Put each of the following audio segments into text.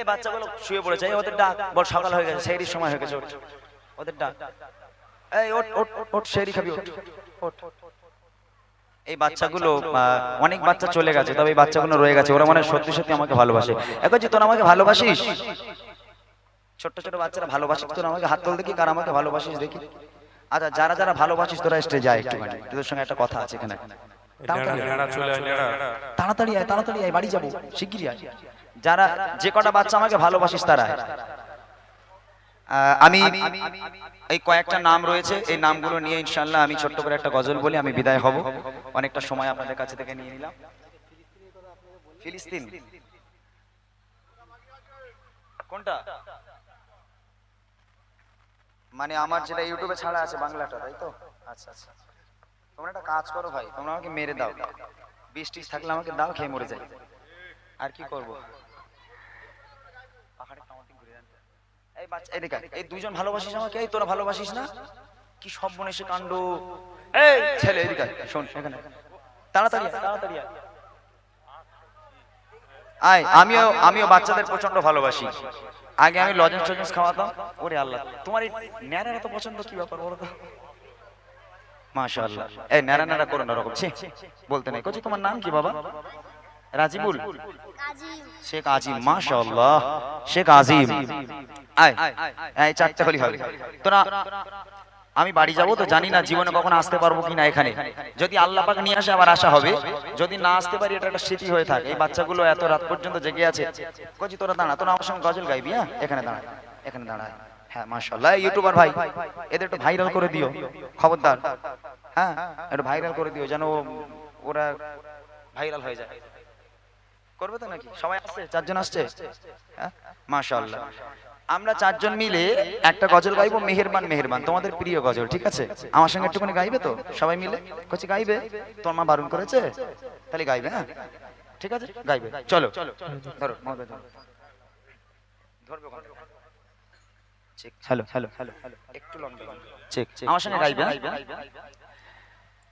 এই বাচ্চাগুলো শুয়ে পড়েছে। ওদের ডাক বল সকাল হয়ে গেছে সেই সময় হয়ে গেছে ওদের ডাক। এই ওট ওট ওট, ওট সেই খাবি ওঠ ওঠ। এই বাচ্চাগুলো অনেক বাচ্চা চলে গেছে তবে এই বাচ্চাগুলো রয়ে গেছে। ওরা মানে সত্যি সত্যি আমাকে ভালোবাসে। এখন যে তোরা আমাকে ভালোবাসিস? ছোট্ট ছোট বাচ্চারা ভালোবাসিস তোরা আমাকে হাত তোল দেখি কার আমাকে ভালোবাসিস দেখি। আচ্ছা যারা যারা ভালোবাসিস তোরা স্টে যায় একটুখানি। তোদের সঙ্গে একটা কথা আছে এখানে। তাড়াতাড়ি আয় তাড়াতাড়ি আয় বাড়ি যাব শিগগিরই আয়। যারা যে কটা বাচ্চা আমাকে ভালোবাসিস তারা। আমি এই কয়েকটা নাম রয়েছে, এই নামগুলো নিয়ে ইনশাল্লাহ আমি ছোট্ট করে একটা গজল বলি, আমি বিদায় হব। অনেকটা সময় আপনাদের কাছে থেকে নিয়ে নিলাম। ফিলিস্তিন। কোনটা? মানে আমার যেটা ইউটিউবে ছাড়া আছে, বাংলাটা, তাই তো? আচ্ছা আচ্ছা। তোমরা একটা কাজ করো ভাই, তোমরা আমাকে মেরে দাও। বিষ টিস থাকলে আমাকে দাও, খেয়ে মরে যাই। আর কি করব পাহাড়ে কামাতে ঘুরে যান। এই বাচ্চা এদিকে আয়। এই দুজন ভালোবাসিস আমাকে এই তোরা ভালোবাসিস না? কি সব মনে সে কাণ্ড? এই ছেলে এদিকে শোন এখানে। তাড়াতাড়ি তাড়াতাড়ি আয়। আয় আমিও আমিও বাচ্চাদের প্রচণ্ড ভালোবাসি। আগে আমি লজেন্স টজেন্স খাওয়াতাম ওরে আল্লাহ তোমার এই ন্যাড়ার এত পছন্দ কি ব্যাপার বলো তো? মাশাআল্লাহ। এই ন্যাড়া ন্যাড়া করো না ওরকম ছি বলতে নাই। কচি তোমার নাম কি বাবা? রাজিবুল? শেখ আজিম মাশাআল্লাহ। শেখ আজিম। আয় চারটে হলি হবে। তোরা আমি বাড়ি যাব তো জানি না জীবনে কখন আসতে পারব কিনা এখানে। যদি আল্লাহ পাক নিয়ে আসে আবার আসা হবে। যদি না আসতে পারি এটা একটা স্মৃতি হয়ে থাকে। এই বাচ্চাগুলো এত রাত পর্যন্ত জেগে আছে। কচি তোরা দাঁড়া। তোরা আমার সঙ্গে গজল গাইবি হ্যাঁ? এখানে দাঁড়া এখানে দাঁড়া। হ্যাঁ মাশাআল্লাহ। ইউটিউবার ভাই এদের একটু ভাইরাল করে দিও। খবরদার। হ্যাঁ একটু ভাইরাল করে দিও যেন ওরা ভাইরাল হয়ে যায়। করবে তো নাকি? সবাই আসছে? চারজন আসছে? হ্যাঁ? মাশাআল্লাহ। আমরা চারজন মিলে একটা গজল গাইবো, মেহেরবান মেহেরবান। তোমাদের প্রিয় গজল, ঠিক আছে? আমার সঙ্গে একটুখানি গাইবে তো? সবাই মিলে? কচি গাইবে। তোর মা বারণ করেছে? তাহলে গাইবে হ্যাঁ? ঠিক আছে? গাইবে। চলো। ধরো ধরবে হ্যালো হ্যালো হ্যালো হ্যালো। একটু লং ঠিক আমার সঙ্গে গাইবে হ্যাঁ?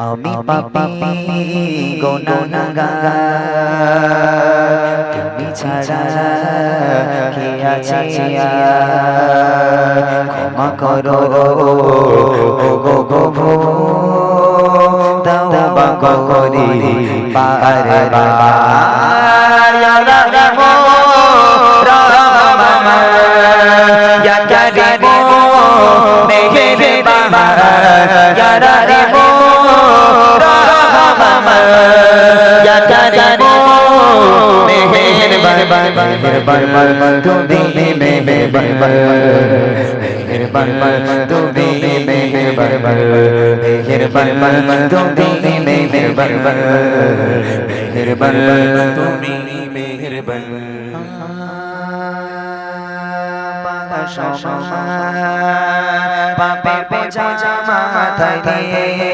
আমি পাপি গোনাগার তুমি ছাড়া কে আছে? ক্ষমা করো গো গো গো দাও করি পারে বার ইয়া রাহিমো রহমান ইয়া কারিমো মেহেরবান মেহেরবান তুমি মেহেরবান মেহেরবান তুমি মেহেরবান মেহেরবান তুমি মেহেরবান মেহেরবান তুমি মেহের মেহেরবান পাপে বোঝা মাথায় দিয়ে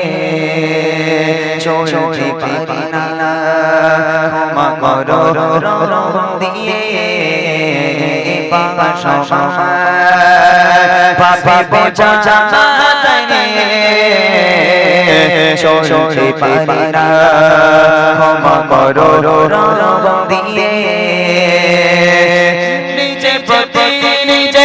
চলতে পারি না ক্ষমা দিয়ে পাপে ক্ষমা করো রং দিয়ে নিজে নিজে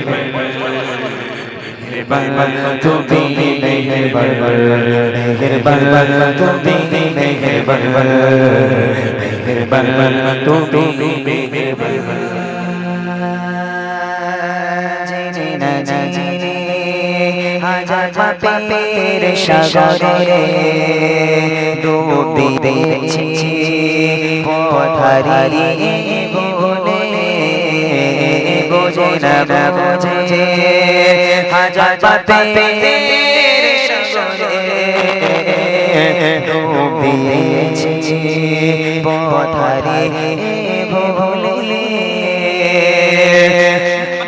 হাজার পাপের সাগরে ডুব দিয়েছি পথ হারিয়ে বলে বোঝে না বোঝে হাজার পাপের সাগরে ডুবিয়েছি পথারে ভুলে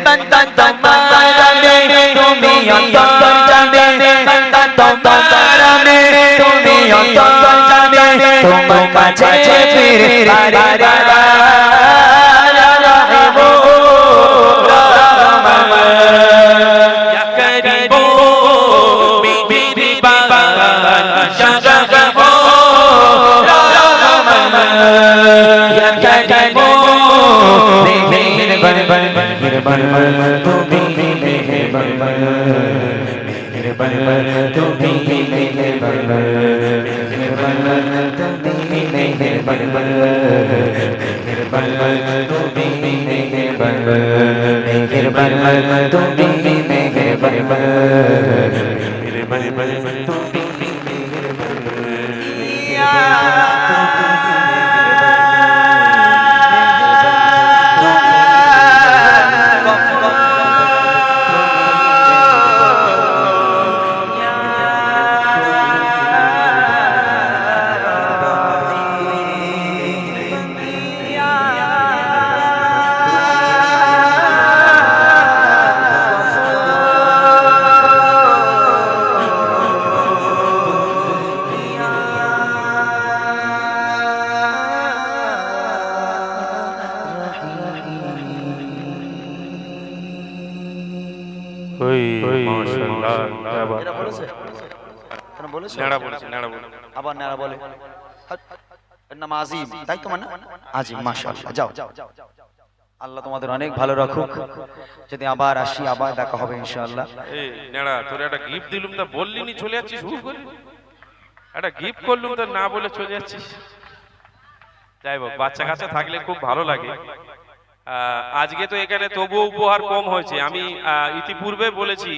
বন্দা তোমারা মে তুমি অন্তর জানে বন্দা তোমারা মে তুমি অন্তর জানে তোমার কাছে ফিরে রা রা রা রা রা দিব বিবির বাগান সাজাব তুমি মেহরবান তুমি মেহরবান मेहरबान तुम मेहरबान मेहरबान तुम কেন নেড়া বলেছে নেড়া বলেছে। আবার নেড়া বলে। নাম আজিম তাই তো মানে? আজিম মাশাআল্লাহ যাও। আল্লাহ তোমাদের অনেক ভালো রাখুক। যদি আবার আসি আবার দেখা হবে ইনশাআল্লাহ। এই নেড়া তোর একটা গিফট দিলুম বললি নি চলে যাচ্ছিস করে। একটা গিফট করলুম তা না বলে চলে যাচ্ছিস। যাই হোক বাচ্চা কাচ্চা থাকলে খুব ভালো লাগে। আজকে তো এখানে তবুও উপহার কম হয়েছে। আমি ইতিপূর্বে বলেছি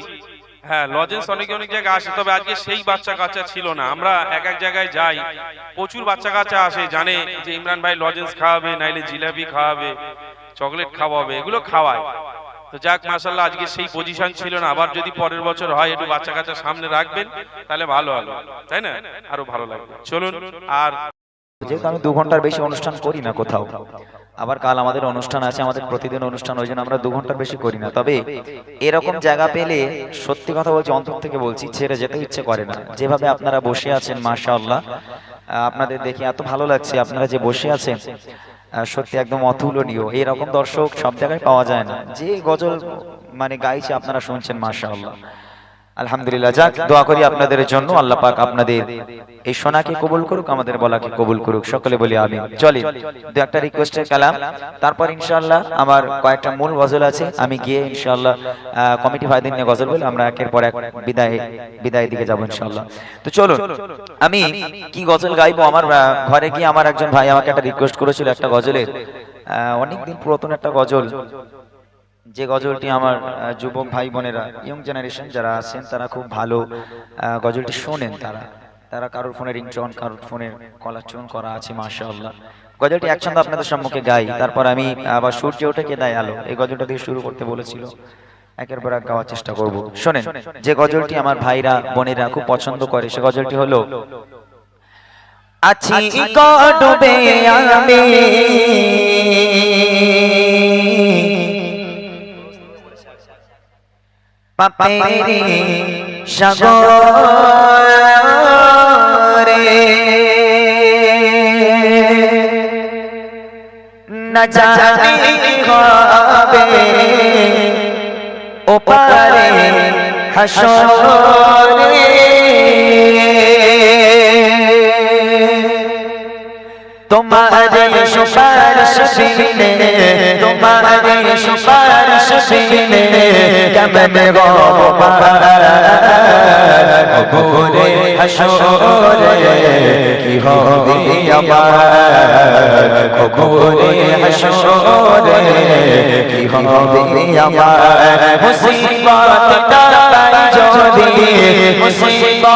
হ্যাঁ লজেন্স অনেক অনেক জায়গায় আসে, তবে আজকে সেই বাচ্চা কাচ্চা ছিল না। আমরা এক এক জায়গায় যাই, প্রচুর বাচ্চা কাচ্চা আসে, জানে যে ইমরান ভাই লজেন্স খাওয়াবে, নাইলে জিলাপি খাওয়াবে, চকলেট খাওয়াবে, এগুলো খাওয়ায়। তো যাক মাসাল্লাহ আজকে সেই পজিশন ছিল না। আবার যদি পরের বছর হয়, একটু বাচ্চা কাচ্চা সামনে রাখবেন, তাহলে ভালো হবে। তাই না? আরও ভালো লাগবে। চলুন, আর যেহেতু আমি দু ঘণ্টার বেশি অনুষ্ঠান করি না কোথাও আবার কাল আমাদের অনুষ্ঠান আছে, আমাদের প্রতিদিন অনুষ্ঠান, ওই জন্য আমরা দু ঘণ্টার বেশি করি না। তবে এরকম জায়গা পেলে সত্যি কথা বলছি, অন্তর থেকে বলছি, ছেড়ে যেতে ইচ্ছে করে না। যেভাবে আপনারা বসে আছেন, মাশাআল্লাহ আপনাদের দেখে এত ভালো লাগছে, আপনারা যে বসে আছেন সত্যি একদম অতুলনীয়। এরকম দর্শক সব জায়গায় পাওয়া যায় না। যে গজল মানে গাইছে, আপনারা শুনছেন, মাশাআল্লাহ। আলহামদুলিল্লাহ, যাক, দোয়া করি আপনাদের জন্য, আল্লাহ পাক আপনাদের এই সোনাকে কবুল করুক, আমাদের বলাকে কবুল করুক। সকলে বলি আমি চলে। দু একটা রিকোয়েস্টের কালাম। তারপর ইনশাল্লাহ আমার কয়েকটা মূল গজল আছে। আমি গিয়ে ইনশাল্লাহ কমিটি ভাইদের নিয়ে গজল বলে, আমরা একের পর এক বিদায়, বিদায়ের দিকে যাব ইনশাল্লাহ তো চলুন, আমি কি গজল গাইবো? আমার ঘরে গিয়ে আমার একজন ভাই আমাকে একটা রিকোয়েস্ট করেছিল একটা গজলের অনেকদিন পুরাতন একটা গজল। যে গজলটি আমার যুবক ভাই বোনেরা ইয়ং জেনারেশন যারা আছেন, তারা খুব ভালো গজলটি শোনেন তারা। তারা কারোর ফোনে রিংটোন কারোর ফোনে কলার টোন করা আছে মাশাআল্লাহ। গজলটি একসঙ্গে আপনাদের সম্মুখে গাই তারপর আমি আবার সূর্য ওঠে কে দেয় আলো। এই গজলটা দিয়ে শুরু করতে বলেছিল একের পর এক গাওয়ার চেষ্টা করব। শোনেন যে গজলটি আমার ভাইরা বোনেরা খুব পছন্দ করে সে গজলটি হলো আছি কডবে আমি পাপেরি সাগরে না জানি হবে ওপারে হাসরে। তোমার সুপারিশ বিনে তোমার সুপারিশ বিনে কেমন গোরে হাসরে, কি হবে আমার? গোরে হাসরে, কি হবে আমার? মুসিবত যদি, মুসিবত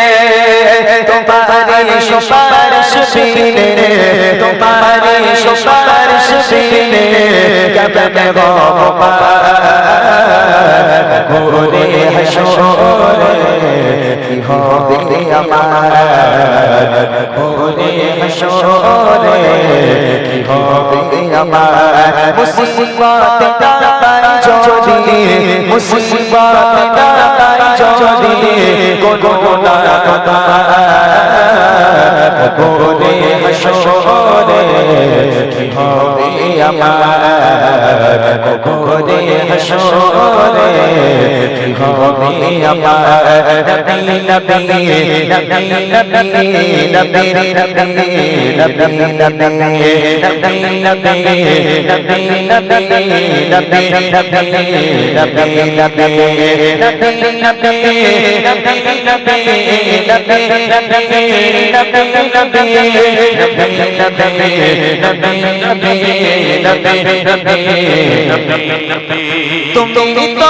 সুপারিশ বিনে তোমারে সুপারিশ বিনে কেমন বাবা গোরে হাসরে কি হবে আমার গোরে হাসরে কি হবে আমার মুসিবত দাই যদি, মুসিবত দাই যদি কোনো না গোরে হাসরে কি হবে আমার গোরে হাসরে কি হবে আমার নবী নবী নবী নবী নবী নবী নবী নবী নবী তুমি তো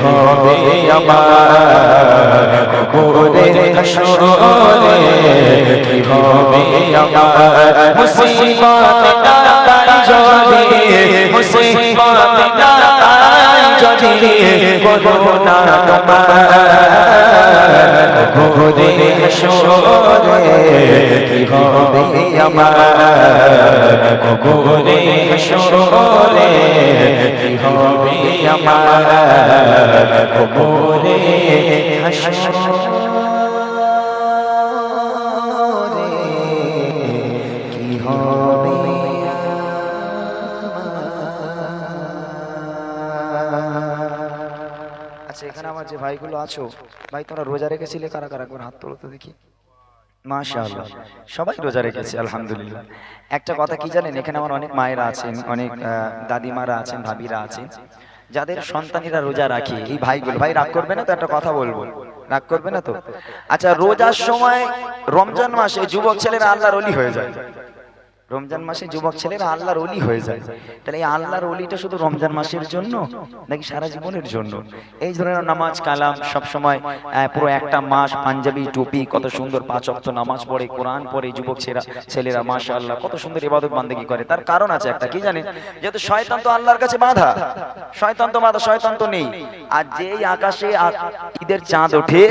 হবে আমার ভোরে হাসরে কি হবে আমার মুসিবত তাই জলে মুসিবত করো না ভোরে সোরে কি হবে আমার ভোরে সোরে কি হবে আমার যে ভাইগুলো আছো, ভাই তোমরা রোজা রেখেছিলে? কারা কারা একবার হাত তোলো তো দেখি। মাশাআল্লাহ। সবাই রোজা রেখেছে, আলহামদুলিল্লাহ। একটা কথা কি জানেন? এখানে আমার অনেক মায়েরা আছেন, অনেক দাদিমারা আছেন, ভাবিরা আছেন। যাদের সন্তানেরা রোজা রাখে, এই ভাইগুলো, ভাই রাগ করবে না তো? একটা কথা বলব। রাগ করবে না তো? আচ্ছা রোজার সময় রমজান মাসে যুবক ছেলেরা আল্লাহর অলি হয়ে যায়। রমজান মাসে যুবক ছেলেরা আল্লাহর অলি হয়ে যায়। তাহলে এই আল্লাহর অলিটা শুধু রমজান মাসের জন্য নাকি সারা জীবনের জন্য? এই ধরনের নামাজ কালাম সব সময় পুরো একটা মাস পাঞ্জাবি টুপি কত সুন্দর পাঁচ অক্ত নামাজ পড়ে কোরআন পড়ে যুবক ছেলেরা ছেলেরা মাশা আল্লাহ কত সুন্দর ইবাদত বান্দেগি করে। তার কারণ আছে একটা কি জানেন? যেহেতু শয়তান তো আল্লাহর কাছে বাধা। শয়তান তো বাধা শয়তান তো নেই। আর যেই আকাশে ঈদের চাঁদ ওঠে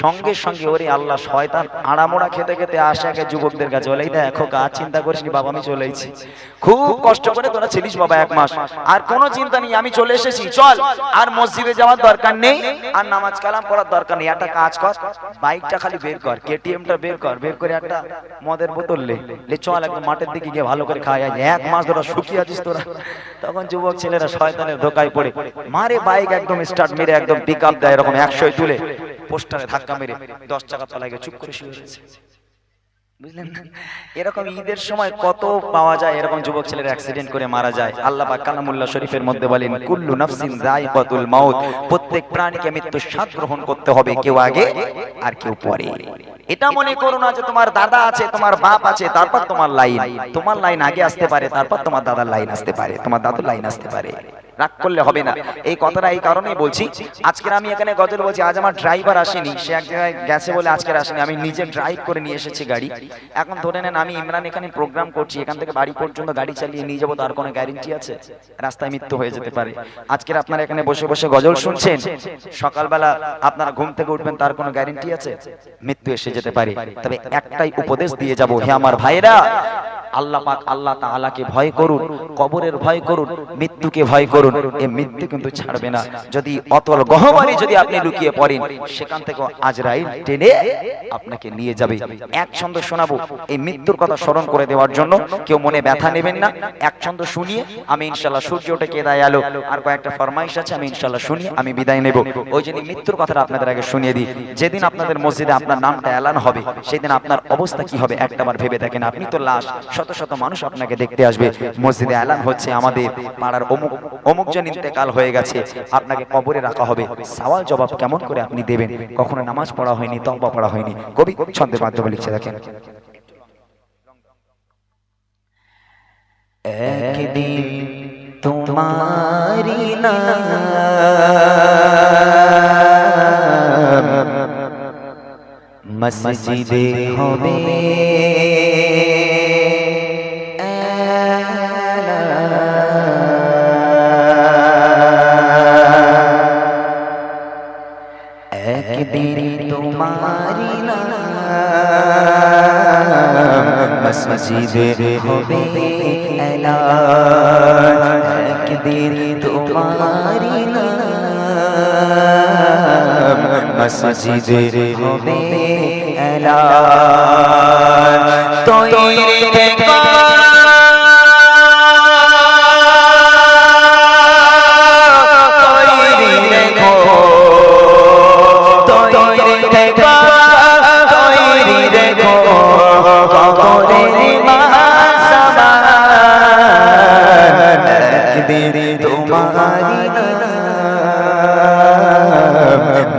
সঙ্গে সঙ্গে ওরে আল্লাহ শয়তান আড়ামোড়া খেতে খেতে আসে আগে যুবকদের কাছে। বলে দেখো কাজ চিন্তা করিস বাবা, আমি চলে এসেছি। খুব কষ্ট করে তোরা ছিলিস, বাবা, এক মাস। আর কোনো চিন্তা নেই, আমি চলে এসেছি, চল। আর মসজিদে যাওয়ার দরকার নেই, আর নামাজ কালাম পড়ার দরকার নেই। একটা কাজ কর, বাইকটা খালি বের কর, কেটিএমটা বের কর, বের করে একটা মদের বোতল লে। লে, চল একদম মাঠের দিকে গিয়ে ভালো করে খাওয়া যায়। এক মাস ধরে শুকিয়ে আছিস তোরা। তখন যুবক ছেলেরা শয়তানের ধোকায় পড়ে। মারে বাইক একদম স্টার্ট মেরে একদম পিক আপ দেয়, এরকম একশোয় তুলে। পোস্টারে ধাক্কা মেরে দশ টাকা তলায় গিয়ে চুপ করে শুয়ে রয়েছে। বুঝলেন? এরকম ঈদের সময় কত পাওয়া যায়, এরকম যুবক ছেলের অ্যাক্সিডেন্ট করে মারা যায়। আল্লাহ পাক কালামুল্লাহ শরীফের মধ্যে বলেন, কুল্লু নাফসিন যায়কাতুল মাউত প্রত্যেক প্রাণীকে মৃত্যু স্বাদ গ্রহণ করতে হবে, কেউ আগে আর কেউ পরে। এটা মনে করো না যে তোমার দাদা আছে, তোমার বাপ আছে, তারপর তোমার লাইন। তোমার লাইন আগে আসতে পারে, তারপর তোমার দাদার লাইন আসতে পারে, তোমার দাদুর লাইন আসতে পারে। রাগ করলে হবে না। এই কথাটা এই কারণেই বলছি, আজকের আমি এখানে গজল বলছি, আজ আমার ড্রাইভার আসেনি, সে এক জায়গায় গেছে বলে আজকের আসেনি, আমি নিজে ড্রাইভ করে নিয়ে এসেছি গাড়ি। এখন ধরে নেন আমি ইমরান এখানে প্রোগ্রাম করছি, এখান থেকে বাড়ি পর্যন্ত গাড়ি চালিয়ে নিয়ে যাব, তার কোনো গ্যারেন্টি আছে? রাস্তায় মৃত্যু হয়ে যেতে পারে। আজকের আপনারা এখানে বসে বসে গজল শুনছেন, সকালবেলা আপনারা ঘুম থেকে উঠবেন, তার কোনো গ্যারেন্টি আছে? মৃত্যু এসে যেতে পারে। তবে একটাই উপদেশ দিয়ে যাব, হে আমার ভাইরা আল্লাহ পাক আল্লাহ তাআলাকে ভয় করুন, কবরের ভয় করুন, মৃত্যুকে ভয় করুন এই মৃত্যু কিন্তু ছাড়বে না। যদি অতল গহমারি যদি আপনি লুকিয়ে পড়েন, সেখান থেকে আজরাইল টেনে আপনাকে নিয়ে যাবে। এক ছন্দ শোনাবো, এই মৃত্যুর কথা স্মরণ করে দেওয়ার জন্য কেউ মনে ব্যথা নেবেন না। এক ছন্দ শুনিয়ে আমি ইনশাল্লাহ সূর্য ওঠে কেদায় আলো। আর কয়েকটা ফরমাইশ আছে, আমি ইনশাল্লাহ শুনি আমি বিদায় নেব। ওই জন্য মৃত্যুর কথাটা আপনাদের আগে শুনিয়ে দিই। যেদিন আপনাদের মসজিদে আপনার নামটা এলান হবে, সেদিন আপনার অবস্থা কি হবে একটাবার ভেবে দেখেন। আপনি তো লাশ শত শত মানুষ আপনাকে দেখতে আসবে। মসজিদে এলান হচ্ছে আমাদের পাড়ার অমুক অমুক জন ইন্তেকাল হয়ে গেছে। আপনাকে কবরে রাখা হবে। সওয়াল জবাব কেমন করে আপনি দেবেন? কখনো নামাজ পড়া হয়নি, তওবা পড়া হয়নি। কবি ছন্দের মাধ্যমে লিখছে, দেখেন। একদিন তোমারি নাম মসজিদে হবে। মসজিদে হবে একদিন তোমারি মসজিদে হবে তৈরি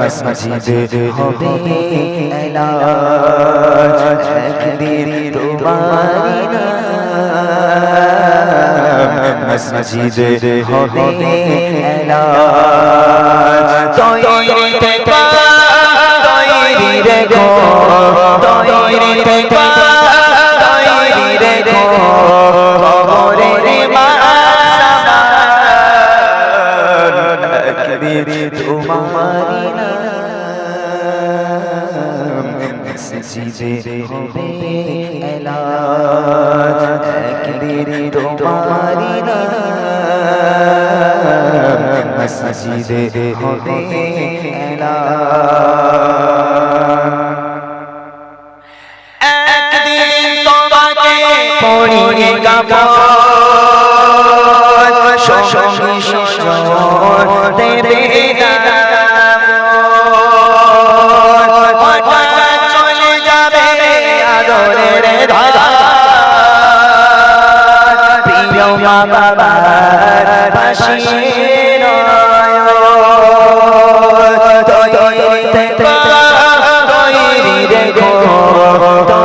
মসজিদে হবে এলাজ। একদিন হবে এলাজ। মসজিদে হবে একদিন তোমাকে পড়িয়ে কাপড় সঙ্গী সজন দেবে চলে যাবে আদরের ধারা প্রিয় মা বাবার থেকো তৈরি রেখো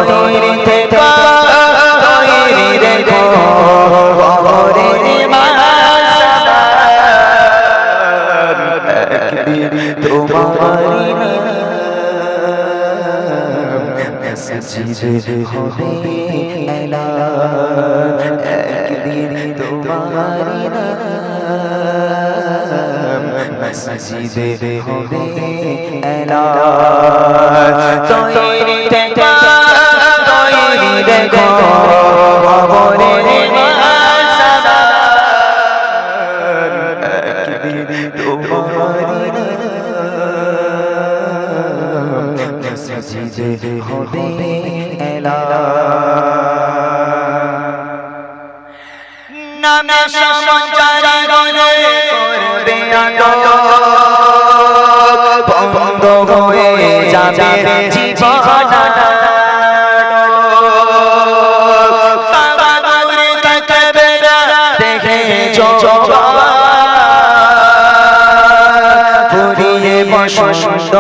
তৈরি থেকো নাম সঞ্চারি গলে করবে আটক যাবে জীবন। পুরিয়ে বসন্ত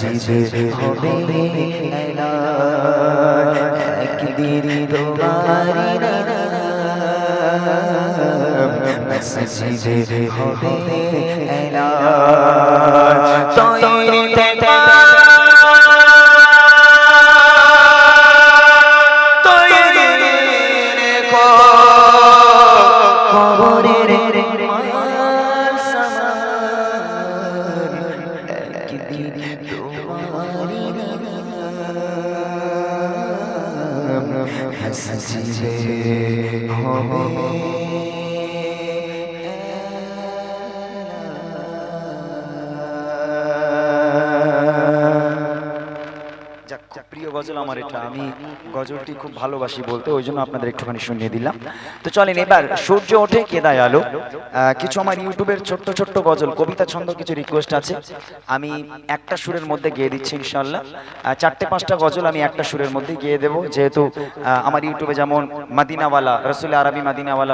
সজিবে হবে একদিন তোমারি নাম সজিবে হবে তৈরি তোমারি হাসিবে হবে আমি গজলটি খুব ভালোবাসি বলতে, ওই জন্য আপনাদের একটুখানি শুনিয়ে দিলাম। তো চলেন এবার সূর্য ওঠে কেদায় আলো। কিছু আমার ইউটিউবের ছোট্ট ছোট্ট গজল, কবিতা ছন্দ কিছু রিকোয়েস্ট আছে। আমি একটা সুরের মধ্যে গেয়ে দিচ্ছি ইনশাল্লাহ চারটে পাঁচটা গজল আমি একটা সুরের মধ্যে গিয়ে দেবো। যেহেতু আমার ইউটিউবে যেমন মাদিনাওয়ালা রসুল আরবি মাদিনাওয়ালা